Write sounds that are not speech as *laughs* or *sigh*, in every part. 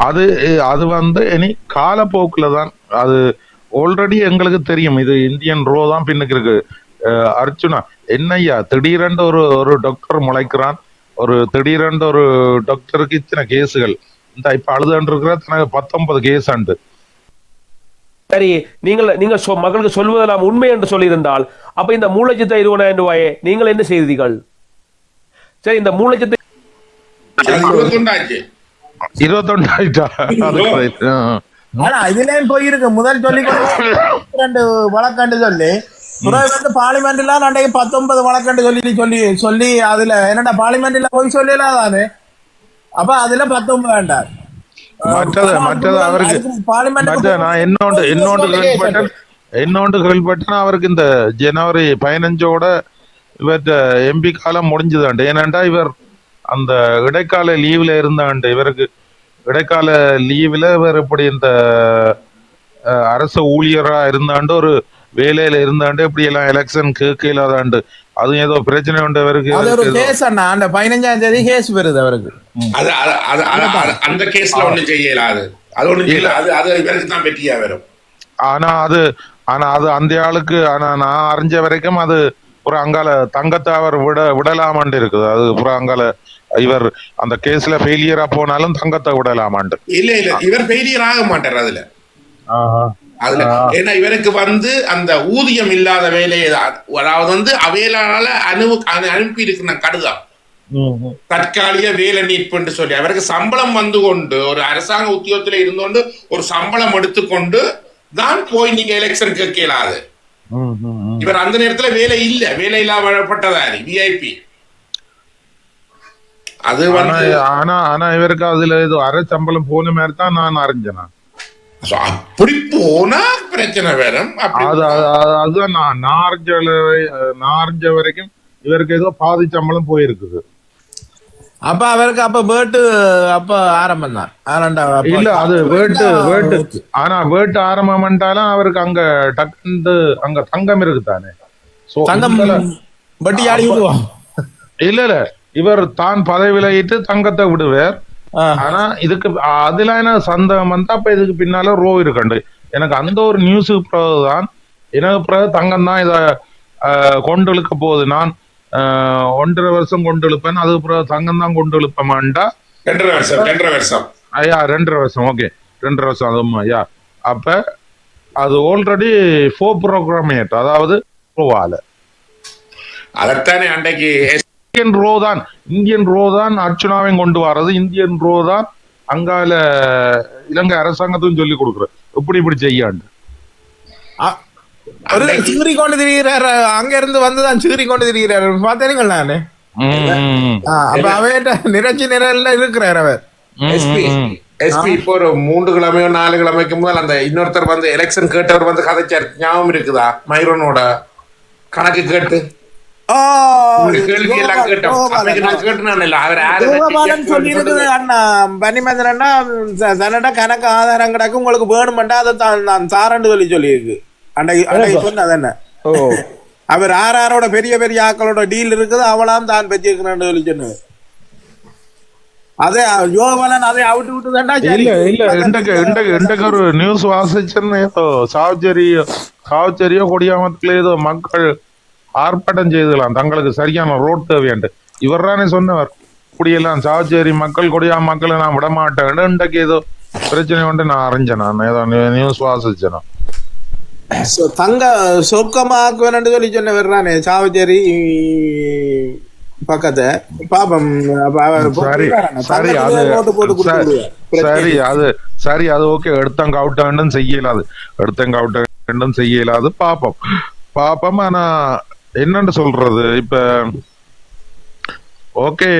அது அது வந்து இனி காலப்போக்கில் தான் அது ஆல்ரெடி எங்களுக்கு தெரியும். இது இந்தியன் ரோ தான் பின்னுக்கு இருக்கு. அர்ச்சுனா என்னய்யா திடீரென்று ஒரு ஒரு டாக்டர் முளைக்கிறான். ஒரு திடீரென்று ஒரு டாக்டருக்கு இத்தனை கேஸுகள். இந்த இப்ப அழுதுன்னு இருக்கிற தனக்கு பத்தொன்பது கேஸ் அண்டு சரி நீங்கள் நீங்கள் சொ- மக்களுக்கு சொல்வதெல்லாம் உண்மை என்று சொல்லியிருந்தால் அப்ப இந்த லட்சத்து இருபதாயிரம் ரூபாயை நீங்கள் என்ன செய்தீர்கள்? சரி இந்த இருபத்தொண்டாச்சு இருபத்தொன்னு ஆயிட்டா. ஆனா இதுலயும் போயிருக்கு. முதல் சொல்லி ரெண்டு வழக்கண்டு சொல்லி. வந்து பார்லிமெண்ட்ல அன்றைக்கு பத்தொன்பது வழக்கண்டு சொல்லி சொல்லி சொல்லி அதுல என்னடா பார்லிமெண்ட்ல போய் சொல்லலாம் தானே அப்ப அதுல பத்தொன்பது வேண்டாம். மற்றது மற்றது அவருக்கு நான் என்னோண்டு கேள்விப்பட்டேன் என்னோண்டு கேள்விப்பட்டேன் அவருக்கு இந்த ஜனவரி பதினஞ்சோட இவற்ற எம்பி காலம் முடிஞ்சுதாண்டு. ஏனண்டா இவர் அந்த இடைக்கால லீவ்ல இருந்தாண்டு இவருக்கு இடைக்கால லீவ்ல இவர் இப்படி இந்த அரசு ஊழியரா இருந்தாண்டு ஒரு வேலையில இருந்தாண்டு இப்படி எல்லாம் எலெக்ஷன் கேட்க இல்லாதாண்டு அதுவும் ஏதோ பிரச்சனை உண்டு அது ஒரு ஏதோ- கேஸ் அண்ணா. அந்த பதினஞ்சாம் தேதி கேஸ் வருது அவருக்கு. அது அது- அது- அது- அது- அந்த கேஸ்ல ஒண்ணும் செய்யலாது அது. ஒண்ணும் செய்யல. அது அது இவருக்கு தான் வெற்றியா வரும். ஆனா அது ஆனா அது அந்த ஆளுக்கு ஆனா நான் அறிஞ்ச வரைக்கும் அது ஒரு அங்கால தங்கத்தை அவர் விட விடலாமாண்டு இருக்குது. அது புற அங்கால இவர் அந்த கேஸ்ல ஃபெயிலியரா போனாலும் தங்கத்தை விடலாமாண்டு. இல்ல இல்ல இவர் ஃபெயிலியர் ஆக மாட்டார் அதுல. அதுல ஏன்னா இவருக்கு வந்து அந்த ஊதியம் இல்லாத வேலையை. அதாவது வந்து அவையலால அனு அனு- அனுப்பி இருக்கிற கடிதம் தற்காலிக வேலை நீட்புன்னு சொல்லி அவருக்கு சம்பளம் வந்து கொண்டு ஒரு அரசாங்க உத்தியோகத்துல இருந்தோண்டு ஒரு சம்பளம் எடுத்துக்கொண்டு தான் போய் நீங்க எலெக்ஷன் கேட்கலாது. இவர் அந்த நேரத்துல வேலை இல்ல. வேலை இல்லாமப்பட்டதாரி விஐபி அது? ஆனா ஆனா இவருக்கு அதுல ஏதோ அரை சம்பளம் போன மாதிரி தான் நான் அறிஞ்சேன். அப்படி போனா பிரச்சனை அது- அதுதான் நான் நான் அறிஞ்ச வரைக்கும் இவருக்கு ஏதோ பாதி சம்பளம் போயிருக்குது. அப்ப அவருக்கு அப்ப வேட்டு அப்ப ஆரம்பம் தான் இல்ல அது வேட்டு வேட்டு ஆனா வேட்டு ஆரம்பம் பண்ணிட்டாலும் அவருக்கு அங்க டக்குண்டு அங்க தங்கம் இருக்கு தானே So, தங்கம் வட்டி ஆடி விடுவோம். இல்ல இல்ல. இவர் தான் பதவி விலகிட்டு தங்கத்தை விடுவார். ஆனா இதுக்கு அதுல என்ன சந்தேகம் வந்தா அப்ப இதுக்கு பின்னால ரோ இருக்கண்டு. எனக்கு அந்த ஒரு நியூஸுக்கு பிறகுதான் எனக்கு பிறகு தங்கம் தான் இத ஆஹ், கொண்டு இழுக்க போகுது. நான் ஒன்றரை வருஷம் கொண்டு இழுப்பேன். அதுக்கு பிறகு தங்கம் தான் கொண்டு இழுப்பமாண்டா ரெண்டரை வருஷம் ரெண்டரை வருஷம். ஐயா ரெண்டரை வருஷம் ஓகே. ரெண்டரை வருஷம் அதுவும் ஐயா. அப்ப அது ஆல்ரெடி ஃபோ ப்ரோக்ராமேட் அதாவது ரோவால அதைத்தானே அன்றைக்கு இந்தியன் ரோ தான். இந்தியன் ரோ தான் அர்ச்சுனாவையும் கொண்டு வர்றது. இந்தியன் ரோ தான் அங்கால இலங்கை அரசாங்கத்தையும் சொல்லி கொடுக்குறது. இப்படி இப்படி செய்யாண்டு? சீறி கொண்டு திரிகிறாரு அங்க இருந்து வந்துதான் சீறி கொண்டு திரிகிறாரு பார்த்தேனுங்க நானு? அப்ப அவர்கிட்ட நிறைச்சி நிரல்ல இருக்கிறார் அவர். எஸ்பி. எஸ்பி இப்போ ஒரு மூன்று கிழமையோ நாலு கிழமைக்கு முதல் அந்த இன்னொருத்தர் வந்து எலெக்ஷன் கேட்டவர் வந்து கதைச்சார். ஞாபகம் இருக்குதா? மைரோனோட கணக்கு கேட்டு. தன்னோட கணக்கு ஆதாரம் கிடக்கு. உங்களுக்கு வேணுமெண்டா அதை தான் சாரண்டு சொல்லி சொல்லியிருக்கு. அன்னைக்கு அன்னைக்கு சொன்னது என்ன? அவர் ஆர் ஆரோட பெரிய பெரிய ஆக்களோட டீல் இருக்குது அவளாம் தான் வச்சிருக்கிறேன்னு சொல்லி சொன்னது. அதே அவுட்டு விட்டு இல்ல இல்ல இண்டக்கு இண்டக்கு இண்டக்கு ஒரு நியூஸ் வாசிச்சுன்னு ஏதோ சாவச்சேரியோ சாவச்சேரியோ கொடியாமத்துல ஏதோ மக்கள் ஆர்ப்பாட்டம் செய்துலாம் தங்களுக்கு சரியான ரோட் தேவையாண்டு. இவர் தானே சொன்னவர். குடியெல்லாம் சாவச்சேரி மக்கள் கொடியா மக்களை நான் விட மாட்டேன் இன்றைக்கு ஏதோ பிரச்சனை உண்டு. நான் அறிஞ்சேன் நான். ஏதோ நியூஸ் வாசிச்சேன் தங்க சொர்க்கமாக்குவேன்னு சொல்லி சொன்னவர் தானே சாவச்சேரி பக்கத்தை பாப்பம் சரி அது சரி, சரி ஓகே எடுத்தங்க அவுட்டாண்டும் செய்ய இயலாது அவுட்டாண்டும் செய்ய இயலாது பாப்போம். பாப்போம் ஆனா என்னன்னு சொல்றது? இப்ப ஓகே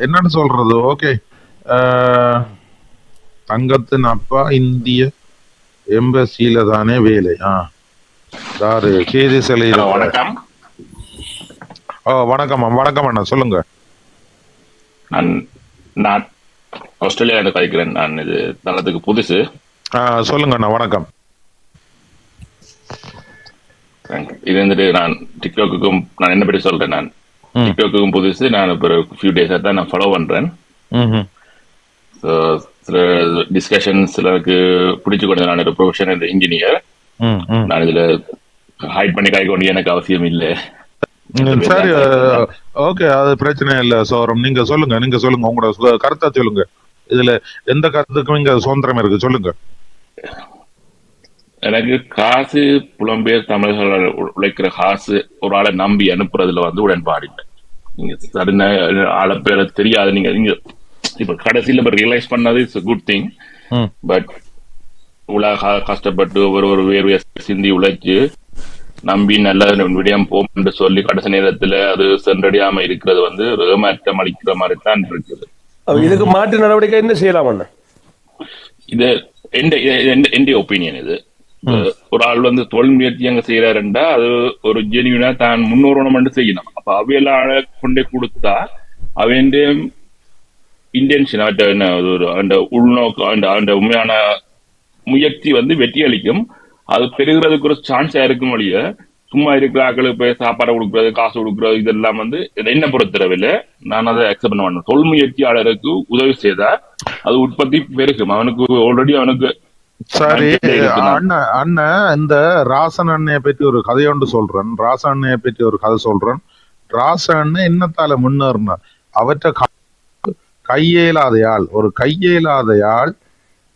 என்னன்னு சொல்றது? ஓகே தங்கத்தின் அப்பா இந்திய எம்பசியில தானே வேலை. ஆ. தாரு கேதி சிலை ஹலோ வணக்கம். ஓ வணக்கம் வணக்கம் அண்ணா. சொல்லுங்க. நான் நான் ஆஸ்திரேலியாவில் கழிக்கிறேன். நான் இது தளத்துக்கு புதுசு. சொல்லுங்க அண்ணா. வணக்கம். இது வந்துட்டு நான் டிக்டாக்குக்கும் நான் என்ன பற்றி சொல்றேன் நான். டிக்டாக்குக்கும் புதுசு. நான் இப்போ ஒரு ஃபியூ டேஸாக தான் நான் ஃபாலோ பண்றேன். சில டிஸ்கஷன்ஸ் சிலருக்கு பிடிச்சு கொண்டு நான் ஒரு ப்ரொஃபஷனல் இன்ஜினியர். நான் இதுல ஹைட் பண்ணி காய்க்க வேண்டிய எனக்கு அவசியம் இல்லை. சரி ஓகே அது பிரச்சனை இல்ல சோரம். நீங்க சொல்லுங்க நீங்க சொல்லுங்க உங்களோட கருத்தை சொல்லுங்க. இதுல எந்த கருத்துக்கும் இங்க சுதந்திரம் இருக்கு சொல்லுங்க. எனக்கு காசு புலம்பெயர் தமிழர்கள் உழைக்கிற காசு ஒரு ஆளை நம்பி அனுப்புறதுல வந்து உடன்பாடு இல்லை. நீங்க சடன ஆளை பேரை தெரியாது நீங்க நீங்க இப்ப கடைசியில இப்ப ரியலைஸ் பண்ணது இட்ஸ் குட் திங். பட் இவ்வளவு க- கஷ்டப்பட்டு ஒரு ஒரு வேர்வைய சிந்தி உழைச்சு நம்பி நல்ல விடயம் போம் சொல்லி கடைசி நேரத்துல அது சென்றடையாம இருக்கிறது வந்து ஏமாற்றம் அளிக்கிற மாதிரி தான் இருக்குது இதுக்கு மாற்று நடவடிக்கை என்ன செய்யலாம் அண்ணா? இது எந்த ஒப்பீனியன் இது? ஒரு ஆள் வந்து தொழில் முயற்சி அங்க செய்யறாருண்டா அது ஒரு ஜெனியூனா தான் முன்னோரணம் செய்யணும். அப்ப அவையெல்லாம் கொண்டே கொடுத்தா அவன் இன்டென்ஷன் அது ஒரு அந்த உள்நோக்கம் அந்த அந்த உண்மையான முயற்சி வந்து வெற்றி அளிக்கும். அது பெருகிறதுக்கு ஒரு சான்ஸா இருக்கும் வழிய சும்மா இருக்கிற ஆட்களுக்கு போய் சாப்பாடு கொடுக்கறது காசு கொடுக்கறது இதெல்லாம் வந்து என்ன பொறுத்தளவில் நான் அதை அக்செப்ட் பண்ண மாட்டேன். தொழில் முயற்சியாளருக்கு உதவி செய்தா அது உற்பத்தி பெருகும். அவனுக்கு ஆல்ரெடி அவனுக்கு சரி. அண்ணன் அண்ணன் இந்த ராசன் அண்ணைய பற்றி ஒரு கதையொன்று சொல்றேன். ராசன் அண்ணைய பற்றி ஒரு கதை சொல்றேன். ராசன் அண்ணன் என்னத்தால முன்னேறின அவற்றை கையேலாதையால் கையேலாதையாள் ஒரு கையேலாதையால்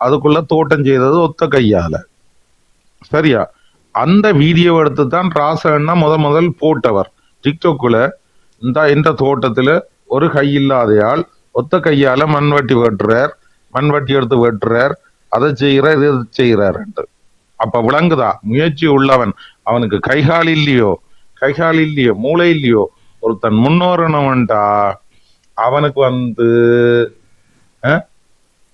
அதுக்குள்ள தோட்டம் செய்தது ஒத்த கையால. சரியா? அந்த வீடியோ எடுத்து தான் ராசண்ணா முத முதல் போட்டவர். டிக்டாக்குள்ள இந்த இந்த தோட்டத்துல ஒரு கை இல்லாதையால் ஒத்த கையால மண்வெட்டி வெட்டுறார் மண்வெட்டி எடுத்து வெட்டுறார் அதை செய்கிறார் இது செய்கிறார் அப்ப விளங்குதா? முயற்சி உள்ளவன். அவனுக்கு கைகால் இல்லையோ? கைகால் இல்லையோ? மூளை இல்லையோ? ஒருத்தன் முன்னோரணவன்டா அவனுக்கு வந்து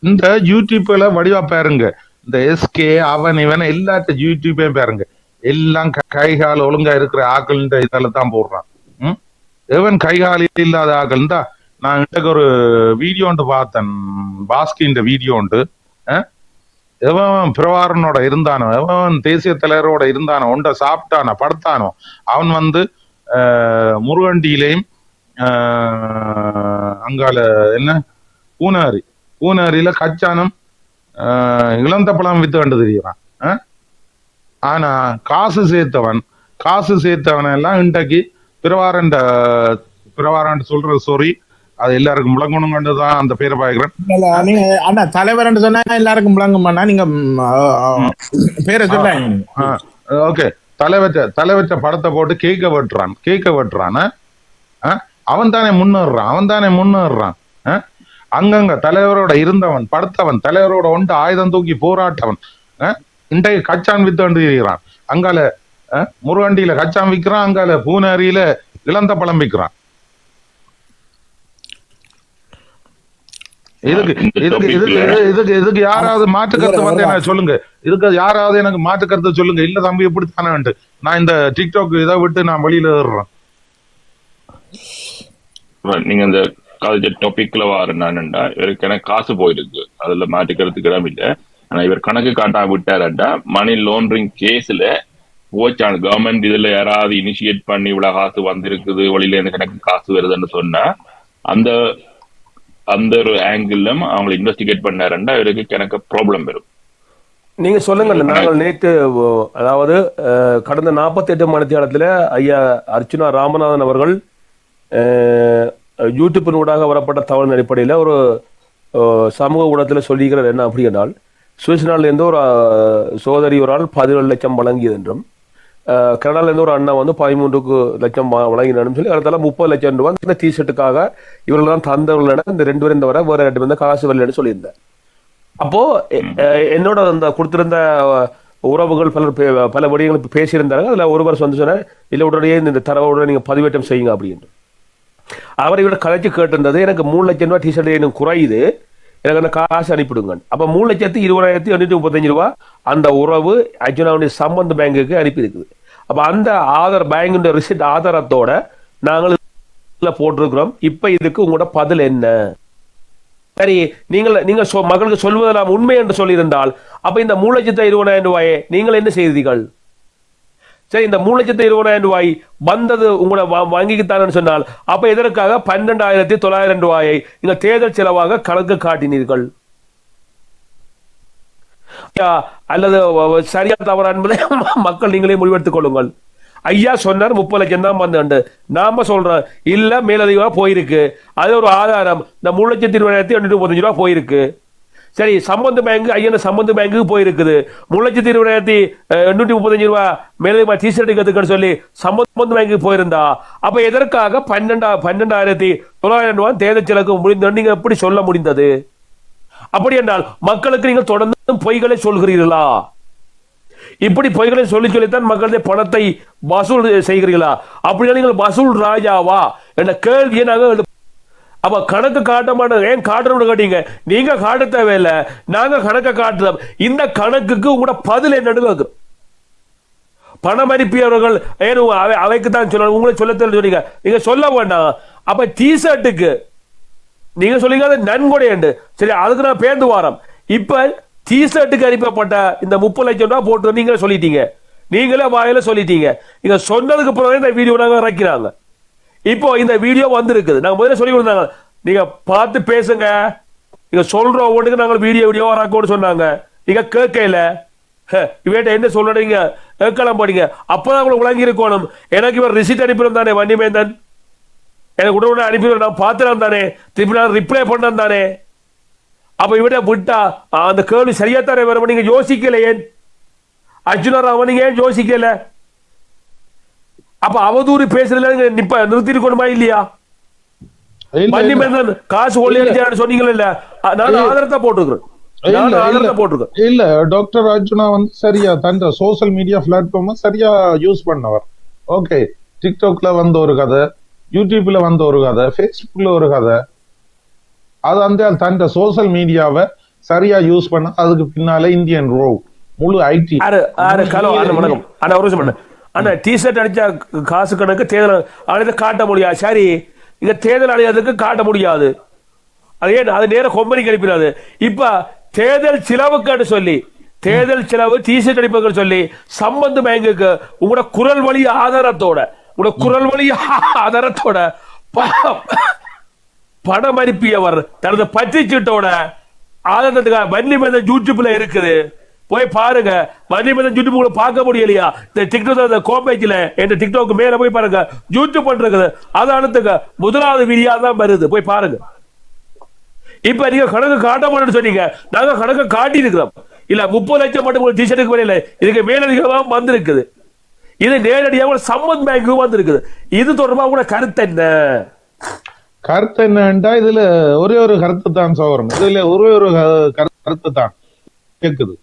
இந்த யூடியூப்ல வடிவா பாருங்க. இந்த எஸ்கே அவன் இவன் எல்லாத்த யூடியூப்பையும் பாருங்க. எல்லாம் க- கைகால் ஒழுங்கா இருக்கிற ஆக்கள் இதில் தான் போடுறான். ம்? எவன் கை கால் இல்லாத ஆக்கள்? தான் நான் இன்றைக்கு ஒரு வீடியோ ஒன்று பார்த்தேன். பாஸ்கின்ற வீடியோ உண்டு எவன் பிரவாரனோட இருந்தானோ எவன் தேசிய தலைவரோட இருந்தானோ உண்ட சாப்பிட்டானோ படுத்தானோ அவன் வந்து முருகண்டியிலையும் அங்கால என்ன? பூனாரி. பூனாரியில கச்சானம் இளந்த பழம் வித்து கண்டு தெரியுறான்? ஆனா காசு சேர்த்தவன் காசு சேர்த்தவன் எல்லாம் இன்றைக்கு பிரவாரண்ட பிரவாரண்ட் சொல்ற சொறி அது எல்லாருக்கும் முழங்கணும் கண்டுதான் அந்த பேரை நீங்க அண்ணா தலைவர்னு சொன்னா எல்லாருக்கும் விளங்குமாண்ணா நீங்க பேரை சொல்லுங்க ஓகே. தலைவற்ற தலைவற்ற படத்தை போட்டு கேக்க வெட்டுறான் கேக்க வெட்டுறான் அவன் தானே முன்னேறான் அவன் தானே முன்னேறான்? அங்கங்க தலைவரோட இருந்தவன் படுத்தவன் தலைவரோட ஒன்று ஆயுதம் தூக்கி போராட்டவன்? இன்றைக்கு கச்சான் வித்து இருக்கிறான் அங்கால? முருகண்டியில கச்சான் விற்கிறான் அங்கால பூனேரியில இளந்த பழம் விற்கிறான் இதுக்கு இதுக்கு இதுக்கு இதுக்கு இதுக்கு யாராவது மாற்று கருத்து வந்து எனக்கு சொல்லுங்க இதுக்கு யாராவது எனக்கு மாற்று கருத்து சொல்லுங்க இல்ல தம்பி இப்படித்தானே நான் இந்த டிக்டாக் இதை விட்டு நான் வெளியில ஏறுறேன். நீங்க அந்த காலேஜ் டாபிக்ல வாருன்னா இவருக்கு எனக்கு காசு போயிருக்கு. அதுல மாட்டிக்கிறதுக்கு இடம் இல்ல. ஆனா இவர் கணக்கு காட்டாம விட்டாருண்டா மணி லோன்ரிங் கேஸ்ல போச்சான். கவர்மெண்ட் இதுல யாராவது இனிஷியேட் பண்ணி இவ்வளவு காசு வந்திருக்குது வழியில இருந்து கணக்கு காசு வருதுன்னு சொன்னா அந்த அந்த ஒரு ஆங்கிளும் அவங்களை இன்வெஸ்டிகேட் பண்ணாருண்டா? இவருக்கு கணக்கு ப்ராப்ளம் வரும். நீங்க சொல்லுங்க நாங்கள் நேற்று அதாவது கடந்த நாற்பத்தி எட்டு மணித்தியாலத்தில் ஐயா அர்ச்சுனா ராமநாதன் அவர்கள் அஹ், யூடியூப்பின் ஊடாக வரப்பட்ட தகவலின் அடிப்படையில் ஒரு சமூக ஊடகத்தில் சொல்லிக்கிறார் என்ன அப்படினால் என்றால் ஒரு சோதரி ஒரு ஆள் பதினேழு லட்சம் வழங்கியது என்றும் கனடாலேருந்து ஒரு அண்ணன் வந்து பதிமூன்றுக்கு லட்சம் வா- சொல்லி அடுத்தால முப்பது லட்சம் ரூபாய் இந்த டிஷர்ட்டுக்காக இவர்கள் தான் தந்தவர்கள் இந்த ரெண்டு பேரும் இந்த வர வேற ரெண்டு பேரும் காசு வரலன்னு சொல்லியிருந்தேன் அப்போ என்னோட அந்த கொடுத்திருந்த உறவுகள் பலர் பே- பல வடிவங்கள் பேசியிருந்தாங்க அதில் ஒருவர் வந்து சொன்னார் இல்லை உடனே இந்த தரவோட நீங்கள் பதிவேற்றம் செய்யுங்க அப்படின்னு அவர் இவரை கதைச்சு கேட்டிருந்தது எனக்கு மூணு லட்சம் ரூபாய் டிஷர்ட் எனக்கு குறையுது. எனக்கு அந்த காசு அனுப்பிடுங்க அப்போ மூணு லட்சத்தி இருபதாயிரத்தி எண்ணூற்றி முப்பத்தஞ்சு ரூபாய் அந்த உறவு அர்ஜுனாவுடைய சம்பந்த பேங்குக்கு அனுப்பி இருக்குது அப்ப அந்த ஆதார் பேங்குடைய ரிசிப்ட் ஆதாரத்தோட நாங்கள் போட்டிருக்கிறோம். இப்ப இதுக்கு உங்களோட பதில் என்ன? சரி நீங்கள் நீங்கள் சொ- மகளுக்கு சொல்வதெல்லாம் உண்மை என்று சொல்லியிருந்தால் அப்ப இந்த மூணு லட்சத்து இருபதாயிரம் ரூபாயை நீங்கள் என்ன செய்தீர்கள்? சரி இந்த மூணு லட்சத்து இருபதாயிரம் ரூபாய் வந்தது உங்களோட வா- வங்கிக்குத்தானு சொன்னால் அப்ப எதற்காக பன்னெண்டாயிரத்தி தொள்ளாயிரம் ரூபாயை இந்த தேர்தல் செலவாக கணக்கு காட்டினீர்கள்? ஐயா, அல்லது சரியா தவறா என்பதை *laughs* மக்கள் நீங்களே முடிவெடுத்துக் கொள்ளுங்கள். ஐயா சொன்னார் முப்பது லட்சம் தான் வந்து நாம சொல்றோம் இல்ல மேலதிகமா போயிருக்கு. அது ஒரு ஆதாரம் இந்த மூணு லட்சத்தி இருபதாயிரத்தி எண்ணூத்தி முப்பத்தஞ்சு ரூபா போயிருக்கு. சரி சம்பந்த பேங்க் ஐயன சம்பந்த பேங்க்கு போயிருக்குது. மூணு லட்சத்தி இருபதாயிரத்தி எண்ணூற்றி முப்பத்தஞ்சு ரூபா மேலதிகமாக டிஷர்ட் எடுக்கிறதுக்குன்னு சொல்லி சம்பந்த பேங்க்கு போயிருந்தா. அப்ப எதற்காக பன்னெண்டா பன்னெண்டாயிரத்தி தொள்ளாயிரம் ரூபாய் தேர்தல் செலவுக்கு முடிந்த நீங்க எப்படி சொல்ல முடிந்தது? அப்படி என்றால் மக்களுக்கு நீங்கள் தொடர்ந்து பொய்களை சொல்கிறீர்களா? இப்படி பொய்களை சொல்லி சொல்லித்தான் மக்களுடைய பணத்தை வசூல் செய்கிறீர்களா? அப்படி நீங்கள் வசூல் ராஜாவா? என்ற கேள்வியை நாங்கள் அப்ப கணக்கு காட்ட மாட்டோம். ஏன் காட்டணும்னு கேட்டீங்க? நீங்க காட்ட தேவையில்லை. நாங்க கணக்கை காட்டுறோம். இந்த கணக்குக்கு உங்களோட பதில் என்னன்னு கேட்கிறோம். பணம் அனுப்பியவர்கள் ஏன் அவை அவைக்கு தான் சொல்லணும்? உங்களை சொல்ல தெரியல சொன்னீங்க. நீங்க சொல்ல வேண்டாம். அப்ப டிஷர்ட்டுக்கு நீங்க சொல்லிங்க அது நன்கொடை உண்டு. சரி அதுக்கு நான் பேர்ந்து வாரம். இப்ப டிஷர்ட்டுக்கு அனுப்பப்பட்ட இந்த முப்பது லட்சம் ரூபா போட்டு நீங்களே சொல்லிட்டீங்க. நீங்களே வாயில சொல்லிட்டீங்க. நீங்க சொன்னதுக்கு பிறகு இந்த வீடியோ நாங்கள் இறக்கிறாங்க. இப்போ இந்த வீடியோ வந்திருக்குது. நாங்கள் முதல்ல சொல்லி கொடுத்தாங்க நீங்கள் பார்த்து பேசுங்க. நீங்கள் சொல்கிற ஒவ்வொன்றுக்கு நாங்கள் வீடியோ வீடியோ இறக்கோன்னு சொன்னாங்க. நீங்கள் கேட்கல இவட்ட என்ன சொல்றீங்க கேட்கலாம் போறீங்க அப்பதான் உங்களுக்கு விளங்கி இருக்கணும். எனக்கு இவர் ரிசிட் அனுப்பிடும் தானே வண்டிமேந்தன் எனக்கு உடனே அனுப்பி நான் பார்த்துலாம் தானே. திருப்பி நான் ரிப்ளை பண்ணேன் தானே. அப்ப இவட விட்டா அந்த கேள்வி சரியா தானே வரும்? நீங்க யோசிக்கல ஏன்? அர்ஜுனா ராமன் நீங்க ஏன் யோசிக்கல? அப்ப அவதூறு பேசுறதுல நிப்ப நிறுத்திருக்கணுமா இல்லையா? காசு இல்ல. ஆ, நான். ஆதரத்தை போட்டுருக்கிறேன். இல்ல, நான் இல்ல. ஆதரத்தை போட்டிருக்கேன் இல்ல டாக்டர் அர்ஜுனா வந்து சரியா தன் சோஷியல் மீடியா பிளாட்ஃபார்ம் சரியா யூஸ் பண்ணவர். ஓகே டிக்டாக்ல வந்த ஒரு கதை யூடியூப்ல வந்த ஒரு கதை ஃபேஸ்புக்ல ஒரு கதை. அது அந்த தன் சோஷியல் மீடியாவை சரியா யூஸ் பண்ண அதுக்கு பின்னால இந்தியன் ரோ முழு ஐடி அண்ணா டிஷர்ட் அடிச்சா காசு கணக்கு தேர்தல் ஆணையத்தை காட்ட முடியாது. சரி இங்க தேர்தல் ஆணையத்துக்கு காட்ட முடியாது. அது ஏன்? அது நேரம் கொம்பனிக்கு அனுப்பினாது இப்ப தேர்தல் செலவுக்குன்னு சொல்லி தேர்தல் செலவு டிஷர்ட் அடிப்புகள் சொல்லி சம்பந்த பேங்குக்கு உங்களோட குரல் வழி ஆதாரத்தோட உங்களோட குரல் வழி ஆதாரத்தோட பணம் அனுப்பியவர் தனது பற்றிச்சீட்டோட ஆனந்தத்துக்காக வன்னிமேதன் யூடியூப்ல இருக்குது. போய் பாருங்க. வன்னிமேதன் யூடியூப் கூட பார்க்க முடியலையா? இந்த டிக்டாக் இந்த கோம்பேஜில் என்ற டிக்டோக்கு மேல போய் பாருங்க. யூடியூப் பண்ணுறது அதை அனுத்துங்க முதலாவது வீடியா தான் வருது. போய் பாருங்க. இப்ப நீங்க கணக்கு காட்ட மாட்டேன்னு சொன்னீங்க. நாங்க கணக்கு காட்டி இருக்கிறோம் இல்ல முப்பது லட்சம் மட்டும் டிஷர்ட்டுக்கு வரையில இதுக்கு மேலதிகமாக வந்திருக்குது. இது நேரடியாக சம்மந்த் பேங்க்கு வந்திருக்குது. இது தொடர்பா கூட கருத்து என்ன? கருத்து என்னண்டா இதுல ஒரே ஒரு கருத்து தான் சோகரம் இதுல ஒரே ஒரு க- கருத்து தான் கேக்குது.